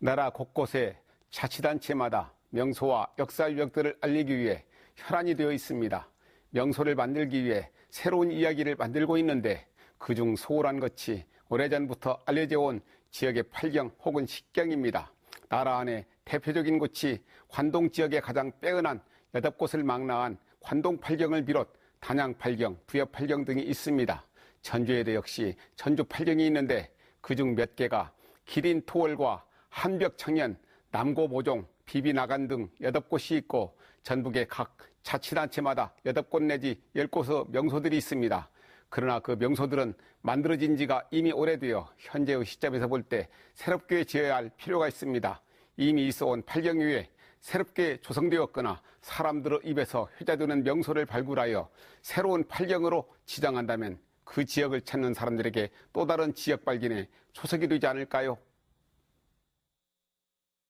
나라 곳곳에 자치단체마다 명소와 역사 유적들을 알리기 위해 혈안이 되어 있습니다. 명소를 만들기 위해 새로운 이야기를 만들고 있는데 그중 소홀한 것이 오래전부터 알려져 온 지역의 팔경 혹은 식경입니다. 나라 안에 대표적인 곳이 관동 지역의 가장 빼어난 여덟 곳을 망라한 관동 팔경을 비롯 단양 팔경, 부여 팔경 등이 있습니다. 전주에도 역시 전주 팔경이 있는데 그중 몇 개가 기린 토월과 한벽 청년, 남고 보종, 비비나간 등 여덟 곳이 있고 전북의 각 자치단체마다 여덟 곳 내지 열 곳의 명소들이 있습니다. 그러나 그 명소들은 만들어진 지가 이미 오래되어 현재의 시점에서 볼 때 새롭게 지어야 할 필요가 있습니다. 이미 있어온 팔경 위에 새롭게 조성되었거나 사람들의 입에서 회자되는 명소를 발굴하여 새로운 팔경으로 지정한다면 그 지역을 찾는 사람들에게 또 다른 지역 발견에 초석이 되지 않을까요?